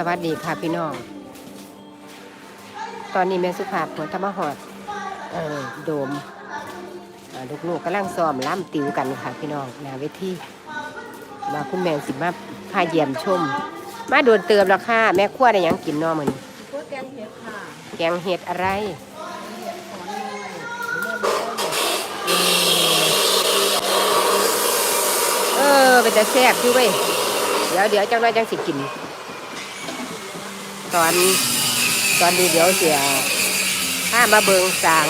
สวัสดีค่ะพี่น้อง ตอนนี้แม่สุภาพหัวตะมะหอดเออโดมอ่าลูกๆกำลังซ้อมล่ำติวกันค่ะพี่น้องหนาเวทีมาคุณแม่สิมาพาเยี่ยมชม มาโดนเติมแล้วค่ะ แม่ครัวได้หยังกินเนอมันก๋วยเตี๋ยวเห็ดค่ะแกงเห็ดอะไรขอหน่อยเออเป็นแต่แซ่บอยู่เว้ยเดี๋ยวเดี๋ยวจังไรจังสิกิน ตอนตอนนี้เดี๋ยวเสียถ้ามาเบิงสาง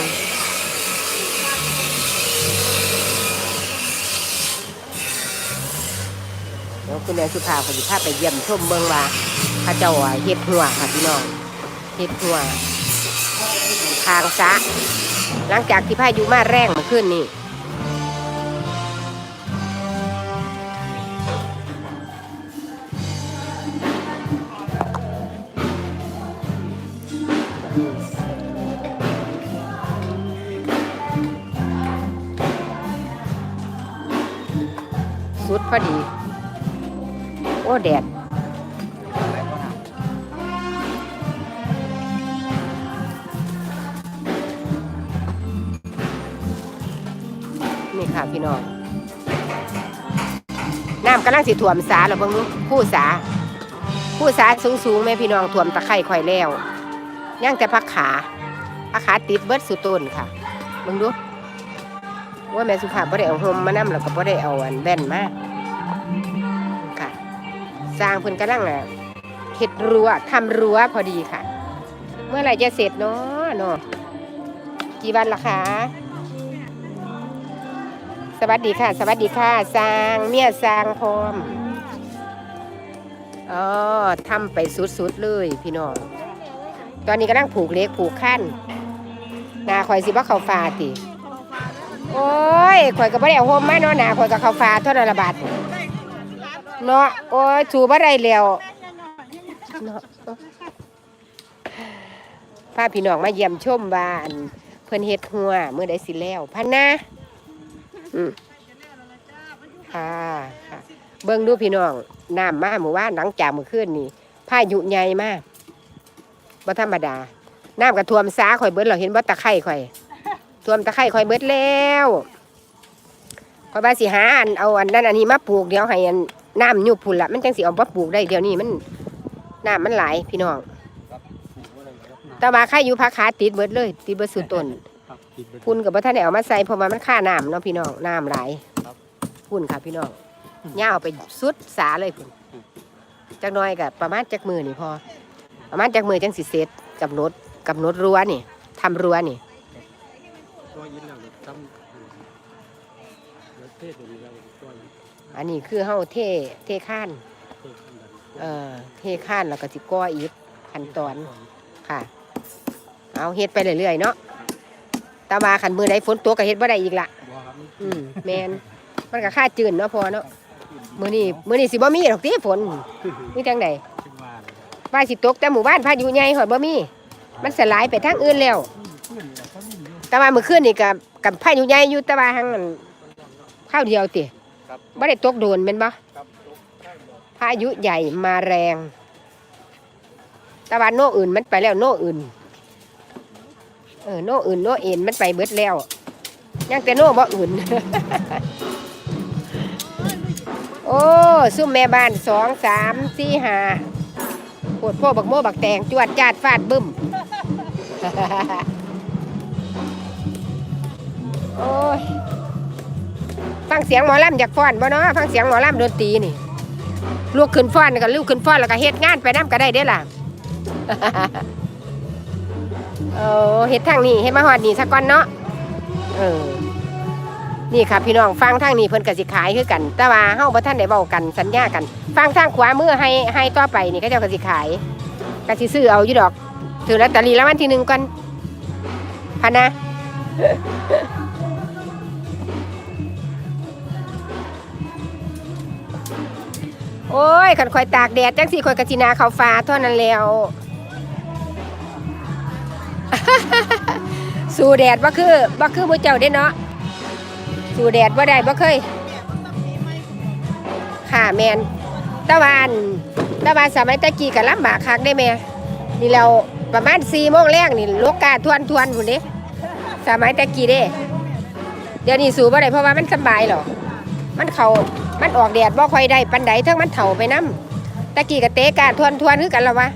เดี๋ยวคุณแม่สุภาพคุณภาพไปเยี่ยมชมเบิงว่าเข้าเจ้าเฮ็ดหัวค่ะพี่น้องเฮ็ดหัวทางซะหลังจากที่พายุมาแรงมาขึ้นนี่ สิถ่วมสาแล้วเบิ่งดูผู้สาผู้สาสูงสูงๆแม่พี่น้องถ่วมตะไคร่ข่อยแล้วย่างแต่พักขาพักขาติดเบิดสุดต้นค่ะเบิ่งดูว่าแม่สุภาพบ่ได้เอาหมมานํแล้วก็บ่ได้เอาอันแว่นมาค่ะ สร้างเพิ่นกำลังอะเฮ็ดรั้วทำรั้วพอดีค่ะ เมื่อไหร่จะเสร็จเนาะเนาะกี่วันละคะ สวัสดีค่ะ สวัสดีค่ะสร้างเมียสร้างพร้อมอ๋อทำไปสุดๆเลยพี่น้อง ตอนนี้กำลังผูกเล็กผูกขั้นนาคอยสิบ่าเขาฟาติโอ้ยข่อยก็บ่ได้เอาโฮมมาเนาะหนาข่อยก็เขาฟ้าเท่านั้นละบาทเนาะโอ้ยสูบ่ได้แล้วเนาะพาพี่น้องมาเยี่ยมชมบ้านเพิ่นเฮ็ดหัวเมื้อใดสิแล้วพันนะ อืมค่ะค่ะเบิ่งดูพี่น้องน้ำมาหมู่ว่านหลังจากมื้อคืนนี่พายุใหญ่มากบ่ธรรมดา น้ำก็ท่วมสาข่อยเบิดแล้วเห็นบ่ตะไคร่ข่อยท่วมตะไคร่ข่อยเบิดแล้วข่อยว่าสิหาอันเอาอันนั้นอันนี้มาปลูกเดี๋ยวให้อันน้ำยุบพุ่นละมันจังสิเอามาปลูกได้เดี๋ยวนี้มันน้ำมันหลายพี่น้องแต่ว่าใครอยู่พักขาติดเบิดเลย ติดเบิดสุดต้น พุ่นกับบ่ท่านได้เอามาใส่เพราะว่ามันค่าน้ำเนาะพี่น้องน้ำหลายครับพุ่นค่ะพี่น้องย่าเอาไปสุดสาเลยพุ่นจักหน้อยกับประมาณจักมือนี่พอ ประมาณจักมือจังสิเสร็จกำหนดกำหนดรั้วนี่ทำรั้วนี่ตัวยินแล้วจำแล้วเทศตัวนี้แล้วตัวยินอันนี้คือเฮาเทเทข้านเทศอันนั้นเอ่อเทข้านแล้วก็สิก้ออีกขั้นตอนค่ะ เอาเฮ็ดไปเรื่อยๆเนาะแตาบาขันมือใดฝนตกก็เฮ็ดบ่ได้อีกละบัวครับอืมแมนมันก็ค่าจืนเนาะพอเนาะมื้อนี้มื้อนี้สิบ่มีดอกติฝนมีจังไดคิดว่าเลยว่าสิตกแต่หมู่บ้านพายุใหญ่ฮอดบ่มี มันสลายไปทางอื่นแล้วเพื่อนเนี่ยเขาวิ่งอยู่แต่ว่ามื้อคืนนี่ก็กับพายุใหญ่อยู่แต่ว่าหังอันข้าวเดียวติครับบ่ได้ตกโดนแม่นบ่ครับพายุใหญ่มาแรง แต่ว่าโน่อื่นมันไปแล้วโน่อื่นเออโน่อื่นโน่เอ็นมันไปเบิดแล้วยังแต่โน่บ่อื่น โอ้ซุ่มแม่บ้านสองสามสี่ห้าปวดพ่อบักโม่บักแตงจวดจาดฟาดบึ้ม โอ้ยฟังเสียงหมอลำจากฟ้อนบ่เนาะฟังเสียงหมอลำดนตรีนี่ลูกขึ้นฟ้อนก็ลูกขึ้นฟ้อนแล้วก็เฮ็ดงานไปน้ำก็ได้เด้ล่ะ โอ้เฮ็ดทางนี้เฮ็ดมาฮอดนี่ซะก่อนเนาะเออนี่ค่ะพี่น้องฟังทางนี้เพิ่นก็สิขายคือกัน แต่ว่าเฮาบ่ทันได้เว้ากันสัญญากัน ฟังทางขวามือให้ให้ต่อไปนี่ก็เจ้าก็สิขายก็สิซื้อเอาอยู่ดอก ถือลอตเตอรี่รางวัลที่หนึ่งก่อนพันนะโอ้ยขันคอยตากแดดจังสิคอยกระจินาเขาฟ้าเท่านั้นแล้ว สู่แดดบ่คือบ่คือหมูเจ้าเด้เนาะสู่แดดบ่ได้บ่เคย ค่ะแมนตะวันตะวันสมัยตะกี้ก็ลำบากคักได้แม่นี่เราประมาณ4โมงแรกนี่ลกกาทวนทวนพุ่นเด้สมัยตะกี้เด้เดี๋ยวนี้สูบ่ได้เพราะว่ามันสบายหรอกมันเขามันออกแดดบ่ค่อยได้ปันใดทั้งมันเฒ่าไปน้ำตะกี้ก็เตะกาทวนทวนคือกันละวะ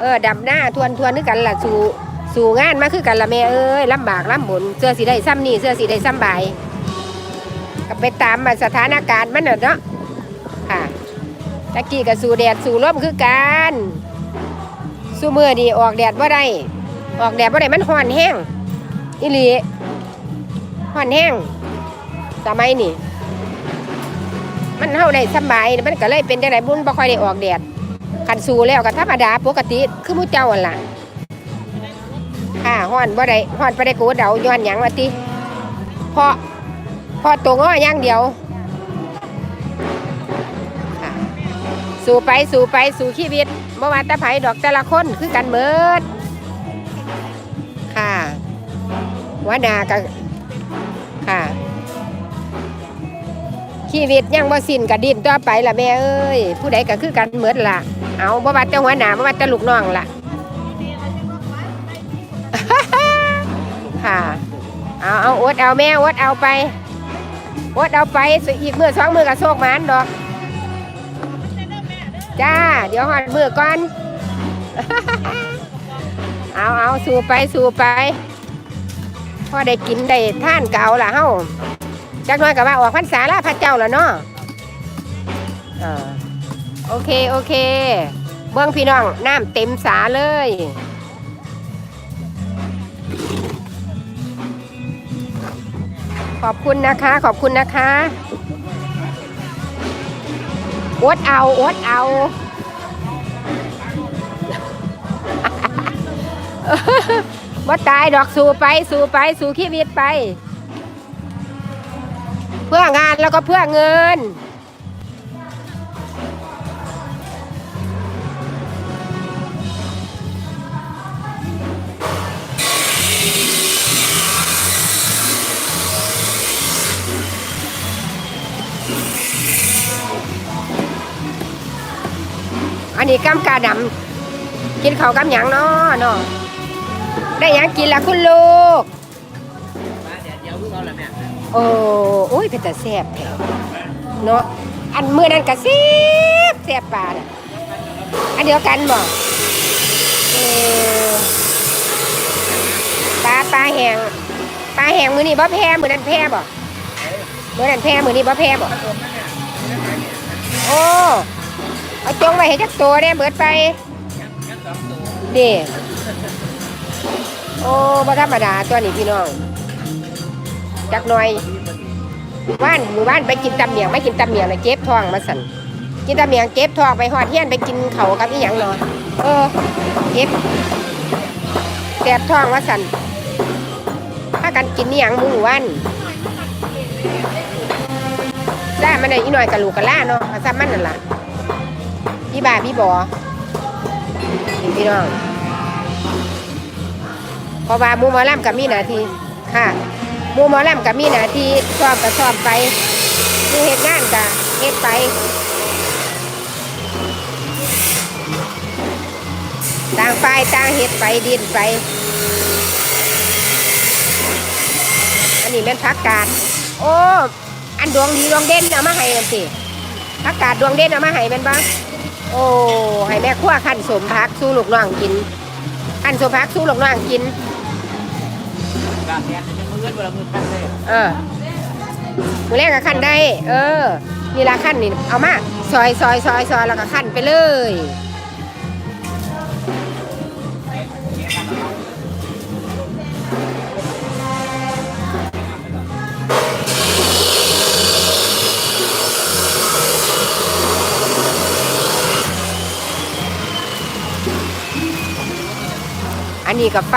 เออดำหน้าทวนทวนคือกันล่ะสู่ สู่งานมาคือกันละแม่เอ้ยลำบากลำบนเสื้อสีได้ซ้ำนี่เสื้อสีได้ซ้ำบายก็ไปตามมาสถานการณ์มันน่ะเนาะค่ะตะกี้ก็สู่แดดสู่ลมคือกันสู่มือนี่ออกแดดบ่าได้ออกแดดบ่าได้มันห้อนแห้งอีหลีห่อนแห้งสมัยนี่มันเฮาได้สบายมันก็เลยเป็นจังไดบุญบ่ค่อยได้ออกแดดคันสูแล้วก็ธรรมดาปกติคือมู่เจ้าหั่นล่ะ ค่ะฮ้อนบ่ได้ฮ้อนบ่ได้โกดเดาย้อนหยังว่าติเพราะเพราะตัวง้ออย่างเดียวค่ะสู้ไปสู้ไปสู่ชีวิตบ่ว่าแต่ไผ่ดอกแต่ละคนคือกันเบิด ค่ะหัวหน้าก็ค่ะชีวิตยังบ่สิ้นก็ดิ้นต่อไปล่ะแม่เอ้ยผู้ใดก็คือกันเหมือนล่ะเอาบ่ว่าแต่หัวหน้าบ่ว่าแต่ลูกน้องล่ะ ค่ะ เอาเอาอดเอาแม่อดเอาไปอดเอาไปสิอีกมือสองมือก็โชคมานดอก จ้า เดี๋ยวหอดมือก่อน เอาเอาสู่ไปสู่ไปพอได้กินได้ท่านเก่าละเฮาจักน้อยกับว่าออกพรรษาละพระเจ้าละเนาะโอเคโอเค เบื้องพี่น้องน้ำเต็มสาเลย ขอบคุณนะคะ ขอบคุณนะคะอดเอาอดเอาว่าตายดอกสู่ไปสู่ไปสู่ชีวิตไป เพื่องานแล้วก็เพื่อเงิน นี้กำกาดำกินเข้าวกำหยังเนาะเนาะได้หยังกินละคุณลูกโอ้โอ้ยเป็นแต่แซ่บแท้เนาะอันมื้อนั้นก็แซ่บแซ่บปลาน่ะอันเดียวกันบ่เออปลาปลาแห้งปลาแห้งมื้อนี้บ่แพ้มื้อนั้นแพ้บ่มื้อนั้นแพ้มื้อนี้บ่แพ้บ่โอ้ เอาจงไว้ให้จักตัวได้เบิดไปนี่โอ้บ่ธรรมดาตัวนี้พี่น้อง จักหน่อยว่านหมู่บ้านไปกินตำเมียงไม่กินตำเมียงเลยเก็บท้องมาสั่นกินตำเมียงเก็บท้องไปหอดเฮียนไปกินเขาวกับอีหยังเนาะเออเก็บแสบท้องว่าสั่นถ้ากันกินนี่หยังหมู่วันได้มันได้อีหน่อยกับลูกกับล่าเนาะเอาซ้ำมันนั่นล่ะ พี่บาพี่บอนี่พี่น้องเพราะว่ามูหมอลำกับมีหนาทีค่ะมูหมอลำกับมีหนาทีชอบก็ชอบไปมีเหตุงานก็เฮ็ดไปต่างฝ่ายต่างเฮ็ดไปดินไป อันนี้เป็นผักกาดโอ้ อันดวงดีดวงเด่นเอามาให้กันสิผักกาดดวงเด่นเอามาให้เป็นบ้าง โอ้ให้แม่ขั้วขั้นสมพักสู้ลูกน้องกินขั้นสมพักสู้ลูกน้องกินการแทนจะมือเงินเวลามือกันเลยเออมือแรกก็ขั้นได้ เออนี่ละขั้นนี่เอามาซอยซอยซอยซอยแล้วก็ขั้นไปเลย นนี้กับไฟ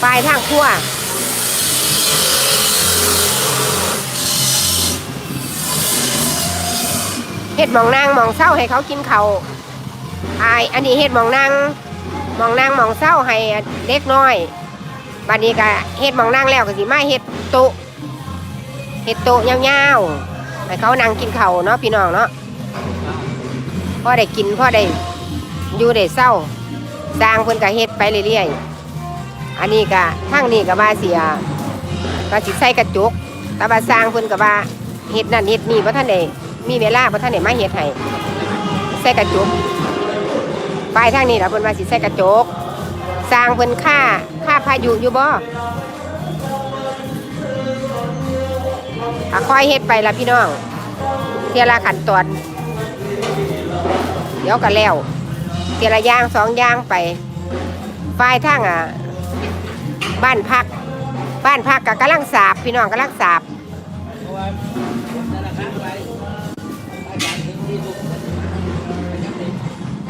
ไฟทางขั้วเฮ็ดหมองนางหมองเศร้าให้เขากินเขาวออันนี้เฮ็ดหมองนางหมองนางหมองเศร้าให้เด็กน้อยบัดนี้ก็เฮ็ดหมองนางแล้วก็สิมาเฮ็ดโตเฮ็ดโต๊ะยาวๆให้เขานั่งกินเขาเนาะพี่น้องเนาะพ่อได้กินพ่อได้อยู่ได้เศร้า สร้างเพิ่นก็เฮ็ดไปเรื่อยๆ อันนี้ก็ทางนี้ก็ว่าเสียก็สิใส่กระจก แต่ว่าสร้างเพิ่นก็ว่าเฮ็ดนั่นเฮ็ดนี่บ่ทันได้มีเวลาบ่ทันได้มาเฮ็ดให้ใส่กระจกปลายทางนี้ล่ะเพิ่นว่าสิใส่กระจก สร้างเพิ่นค่าค่าพายุอยู่บ่อะค่อยเฮ็ดไปล่ะพี่น้องเทียละขันตอนเดี๋ยวก็แล้ว เทียละย่างสองย่างไปฝ่ายทางอะบ้านพัก บ้านพักกับกำลังสาบพี่น้องกำลังสาบ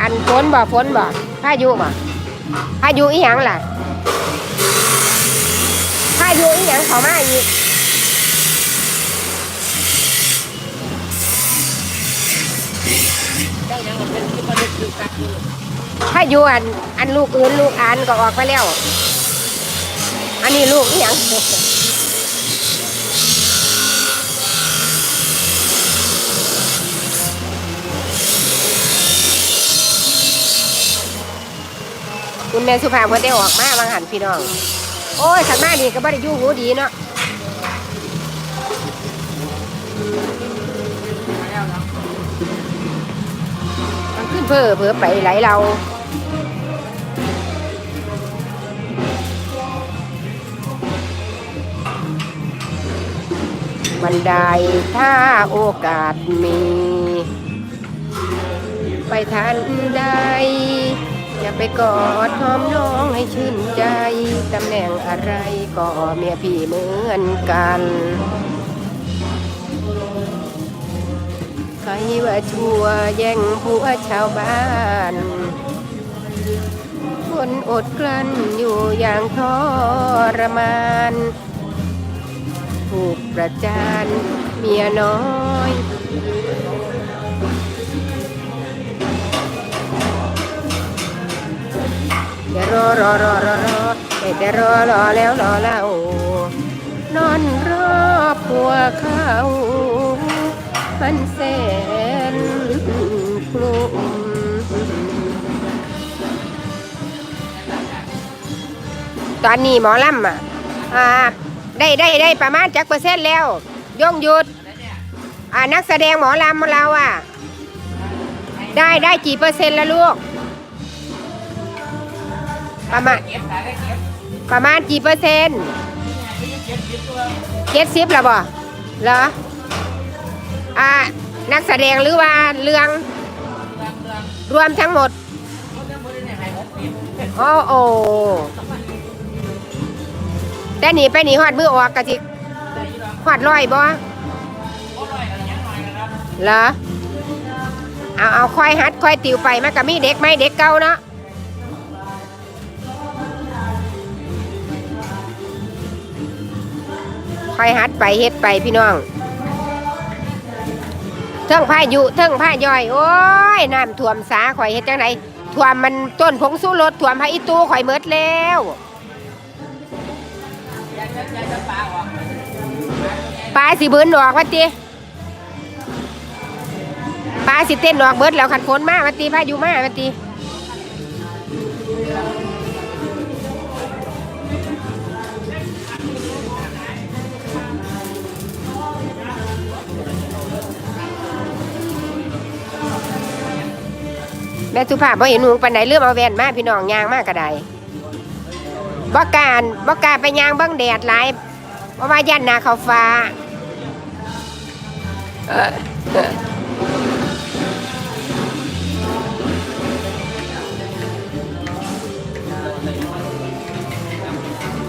อันฝนบ่ฝนบ่พายุบ่พายุอีหยังล่ะพายุอีหยังเขามาอีก พายุอันอันลูกอื่นลูกอันก็ออกไปแล้ว อันนี้ลูกอีหยังคุณแม่สุภาพเพิ่นได้ออกมาบางหันพี่น้อง โอ้ยขันมาดีก็บ่ได้ยู่หูดีเนาะ เพ้อเพ้อไปไหลเราบันไดถ้าโอกาสมี ไปทันใดอย่าไปกอดหอมน้องให้ชื่นใจ ตำแหน่งอะไรก็เมียพี่เหมือนกัน ใครว่าชั่วแย่งผัวชาวบ้าน คนอดกลั้นอยู่อย่างทรมานถูกประจานเมียน้อยอย่ารอรอรอรอรอแต่แต่รอรอแล้วรอเล่านอนรอผัวเขา มันแสนกลุ่มตอนนี้หมอลำอะอ่าได้ได้ได้ประมาณจักเปอร์เซ็นต์แล้วย่งหยุดอ่านักแสดงหมอลำของเราอะ ได้ได้กี่เปอร์เซ็นต์แล้วลูก ประมาณประมาณกี่เปอร์เซ็นต์เจ็ดสิบแล้วบ่เหรอ อ่านักแสดงหรือว่าเรื่องรวมทั้งหมดโอ้โอ้แต่หนีไปหนีหอดมือออกกะจิหอดร้อยบ่เหรอเอาเอาค่อยฮัดค่อยติวไปมันก็มีเด็กไหมเด็กเก่าเนาะคอยหัดไปเฮ็ดไปพี่น้อง เทิงพายุเทิงพาย่อย โอ้ยน้ำท่วมสาข่อยเฮ็ดจังไดท่วมมันต้นผงสู้รถท่วมพระอีตูข่อยเมิดแล้วปลาสิเบิ้นดอกว่าติปลาสิเต้นดอกเบิดแล้วขันฝนมาว่าติพายุมาว่าติ แม่สุภาพบ่เห็นหนูปานใดเรื่องเอาแว่นมาพี่น้องยางมากก็ได้บ่การบ่การไปยางบิ่งแดดหลายเพราะว่ายันนาเขาฟ้า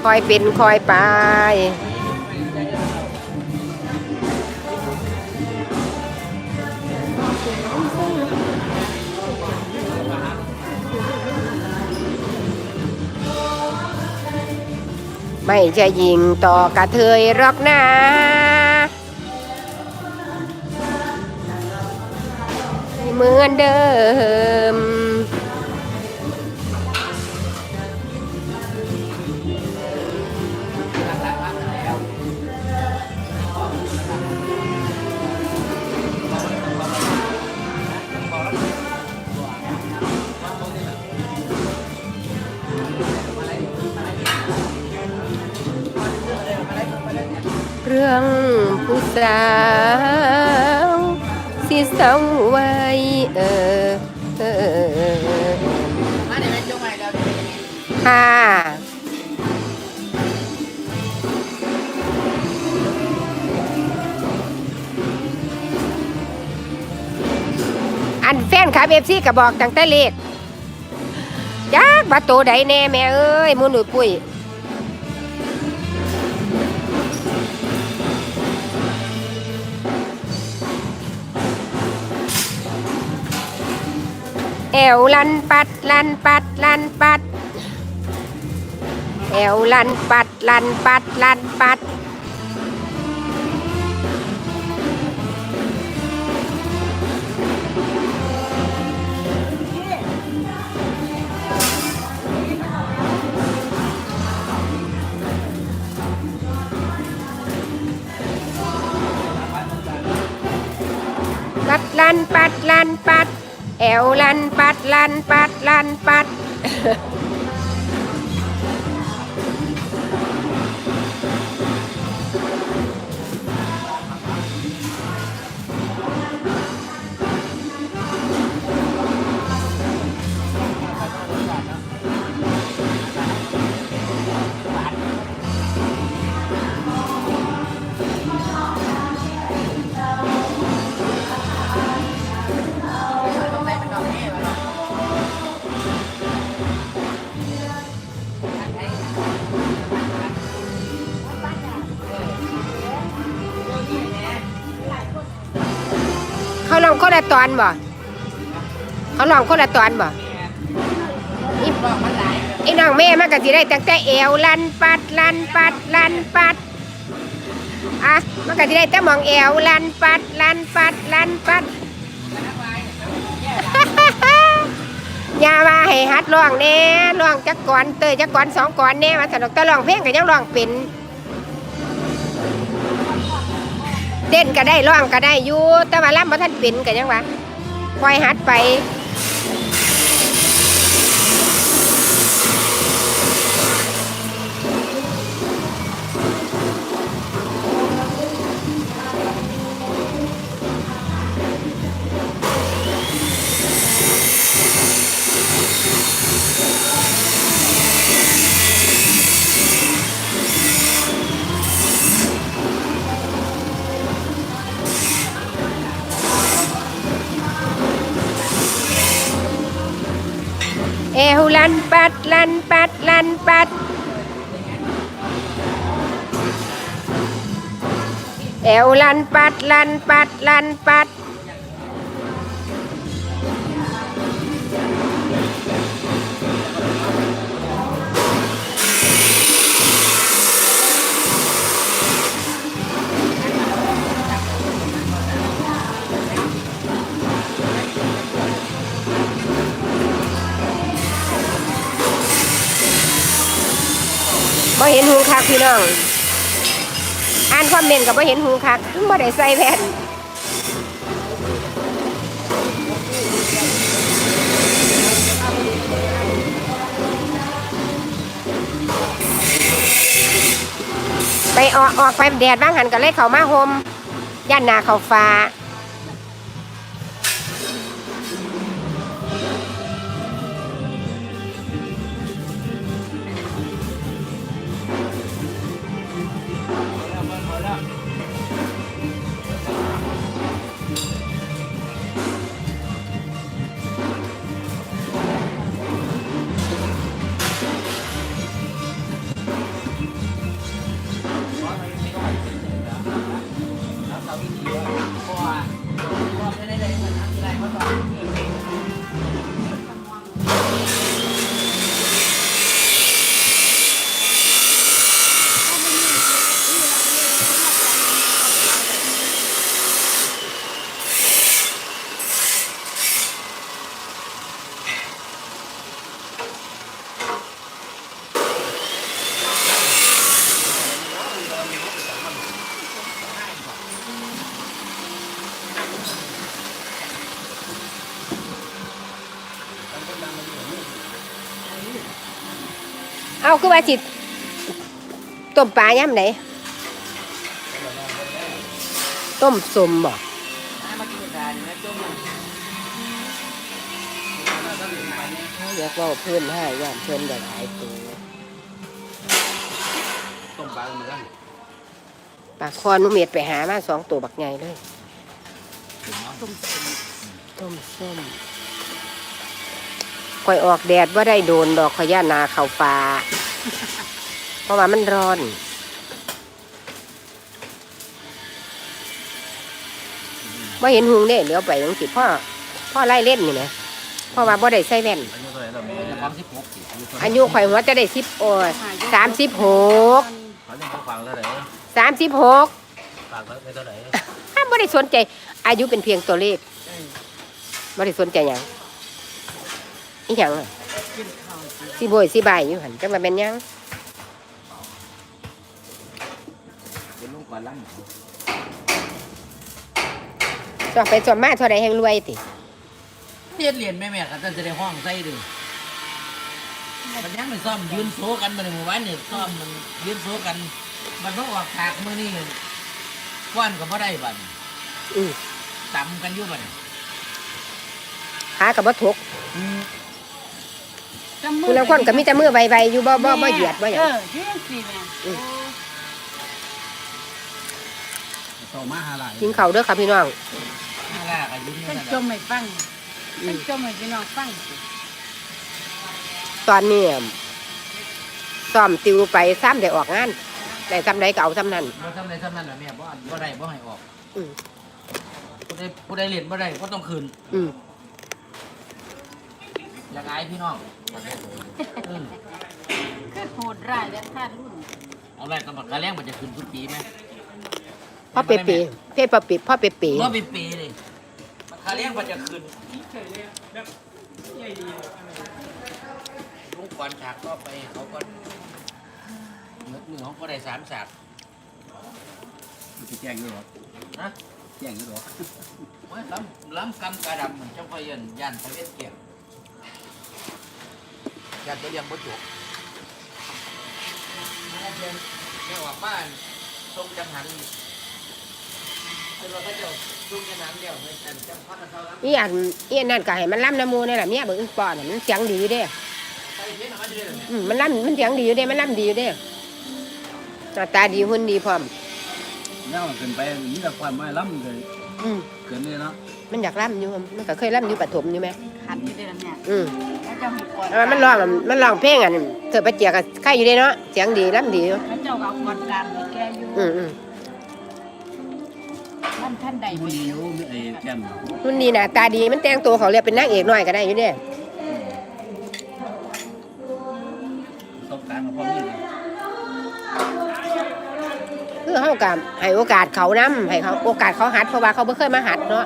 คอยเป็นคอยไป ไม่จะยิงต่อกระเทยหรอกนะเหมือนเดิม สาวสิเศร้าไว้เออเออค่ะอันแฟนคลับเอฟซีก็บอกตั้งแต่เลขจักบัตโตใดแน่แม่เอ้ยมูหนุ่ยปุ้ย แอวลันปัดลันปัดลันปัด แอวลันปัดลันปัดลันปัด ปัดลันลันปัดแอนปัดลันปัดลันปัดเขาลองคนละตอนบ่เขาลองคนละตอนบ่อีน้องแม่มันก็สิได้ตั้งแต่เอวลันปัดลันปัดลันปัดอะมันก็สิได้แต่หมองเอวลันปัดลันปัดลันปัดย่าว่าให้ฮัดร้องแน่ร้องจักก่อนเตยจักก่อนสองก่อนแน่ว่าสนุกแต่ร้องเพลงก็ยังร้องเป็น เต้นก็ได้ร้องก็ได้อยู่แต่ว่าล่ำบ่ทันเป็นก็ยังวะคอยหัดไป เอวลันปัดลันปัดลันปัดบ่เห็นหูคักพี่น้องอ่าน คอมเมนต์กับว่เห็นหูคักบ่ได้ใส่แผ่นไปออกออกไปแดดบ้างหันก็เลยเขามาโฮมย่านนาเขาฟ้า เอาคือว่าจิต้มปลาย่ำไหนต้มสมบ่น้มบ่เรียกว่าเพื่อนให้ย่านเพื่อนได้หลายตัวต้มปลาเหมือนกันปลาคอนุเม็ดไปหามาสองตัวบักใหญ่เลยต้มส้มข่อยออกแดดว่าได้โดนดอกขย่านาเข่าฟ้า ราะว่ามันร้อน ว่าเห็นหุงเด้เดี๋ยวไปยังสิพ่อพ่อไล่เล่นนี่นะเพราะว่าบ่ได้ใส่แว่น อายุข่อยหัวจะได้สิบโอ้สามสิบหกสามสิบหกไม่ไหร่ถ้าไม่ได้สนใจ อายุเป็นเพียงตัวเลขไม่ได้สนใจยังอีหยังอะสิโบยสิบายอยู่หันจังมาเป็นยัง ลุงก่อนล้ำสอบไปสอบมาเท่าใดแห่งรวยติเรียนเรียนแม่แม่กันจะได้ห้องใส่ดึงมันยังไม่ซ่อมยืนโซกันมาในหมู่บ้านเนี่ยซ่อมมันยืนโซกัน มันต้องออกฉากมือนี่ก้อนก็บ่ได้บัดอือตำกันอยู่บัดขากับบ่ทกคุณลังคนก็มีแต่มือใบๆอยู่บ่บ่บ่เหยียดบ่หยังเออที่ยังสี่แม่ อืมต่อมาหาหลายกินข้าวเด้อค่ะพี่น้องน่ารักอายุนี่ท่านนั่นจแหละมไม่ฟังท่านจมไม่พี่น้องฟังตอนนี้ซ้อมติวไปซ้ำได้ออกงานได้ซ้ำใดก็เอาซ้ำนั้นบ่ทำไรทำนั่นแหละแม่บ่บ่ได้บ่ให้ออกอืมผู้ใดผู้ใดเรียนบ่ได้ก็ต้องคืนอืมอยากอายพี่น้องอืมคือโหดร้ายและท่ารุ่นเอาแรกกำหนดการแรงมันจะคืนทุกปีไหม พ่อเปเปเพ่พ่อเปพ่อเปเปเมื่อปีปีเลยค่าแรงมันจะคืนลุงก่อนฉากก็ไปเขาก็เนื้อเนื้อเขาก็ได้สามฉากจะแจ้งอยู่หรอนะแจ้งอยู่หรอโอ้ยล้ำล้ำกำกระดำมันจะพยันยันทะเวทเกียรยันตัวยังบ่จบแม่เพียนแม่ว่าบ้านทรงจังหันคื อว่าเขาจะทรงจังหันเดียวในแต่จังพักกันเท่านั้นอีอันอีอันนั่นก็ให้มันล่ำน้ำมูนี่แหละเมียเบิ่งอีปอน่ะมันเสียงดีอยู่เด้ไปเพี้ยนออกมาจะได้เลยอืมมันล่ำมันเสียงดีอยู่เด้มันล่ำดีอยู่เด้หน้าตาดีหุ่นดีพร้อมแล้วเกินไปมีแต่ความไม่ล้ำเลยอืมเกินเลยเนาะมันอยากล่ำอยู่มันก็เคยล่ำอยู่ปฐมอยู่ไหมขันอยู่เดือนเนี่ยอืมแล้วเจ้าให้กอดแต่ว่ามันร้องอะมันร้องเพลงอะเธอไปเจียกับใครอยู่เด้เนาะเสียงดีล่ำดีอยู่แล้วเจ้าเอากอดกลางให้แกอยู่อืมอืมท่านท่านใดมีไปอยู่มีไอ้แก้มหุ่นดีหน้าตาดีมันแต่งตัวเขาเรียกเป็นนางเอกหน่อยก็ได้อยู่เด้ต้องการมาพร้อมนี่เลยคือเขากับให้โอกาสเขานํให้เขาโอกาสเขาหัดเพราะว่าเขาไม่เคยมาหัดเนาะ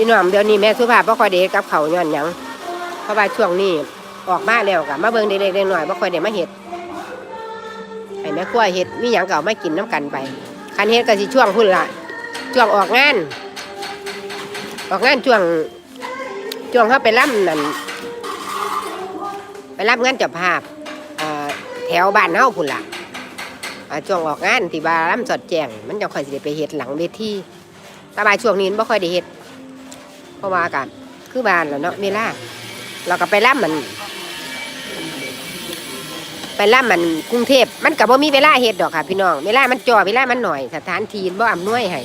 พี่น้องเดี๋ยวนี้แม่สุภาพบ่ค่อยได้กับเขาย้อนหยังเพราะว่าช่วงนี้ออกมาแล้วก็มาเบิ่งเด็กๆน้อยบ่ค่อยได้มาเฮ็ดให้แม่ครัวเฮ็ดมีหยังก็เอามากินน้ำกันไปคันเฮ็ดก็สิช่วงพุ่นล่ะช่วงออกงาน ออกงานช่วงช่วงเฮาไปล่ำนั่นไปรับงานเจ้าภาพแถวบ้านเฮาพุ่นล่ะช่วงออกงานที่ว่าล่ำสอดแจ้งมันจะค่อยสิได้ไปเฮ็ดหลังเวทีแต่ว่าช่วงนี้บ่ค่อยได้เฮ็ด เพราะว่ากันคือบานแล้วเนาะเวลาเราก็ไปล่ำมัน ไปล่ำมันกรุงเทพมันก็บ่มีเวลาเฮ็ดดอกค่ะ พี่น้องเวลามันจ่อเวลามันหน่อย สถานที่บ่อำนวยให้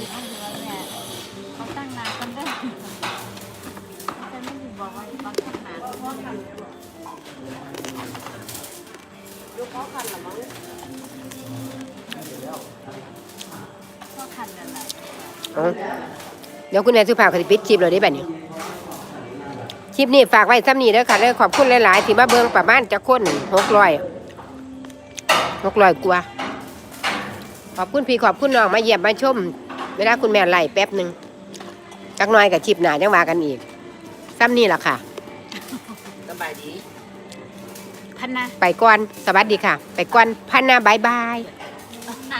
เขาตั้งนานกันได้แต่ไม่ได้บอกว่าเขาตั้งนานเพราะกันลูกเขาขันหรอ เอาเดี๋ยวคุณแม่สุภาพเขาสิปิดคลิปเลยได้บัดนี้คลิปนี้ฝากไว้ซ้ำนี้เด้อค่ะเลยขอบคุณหลายๆที่มาเบิ่งประมาณจะคน600 600กว่าขอบคุณพี่ขอบคุณน้องมาเยี่ยมมาชม เวลาคุณแม่ไล่แป๊บหนึงจักหน่อยกับคลิปหน้าจังว่ากันอีกซ้ำนี้ล่ะค่ะสบายดีพันนะไปก่อนสวัสดีค่ะ ไปก่อนพันนาบายบายเอ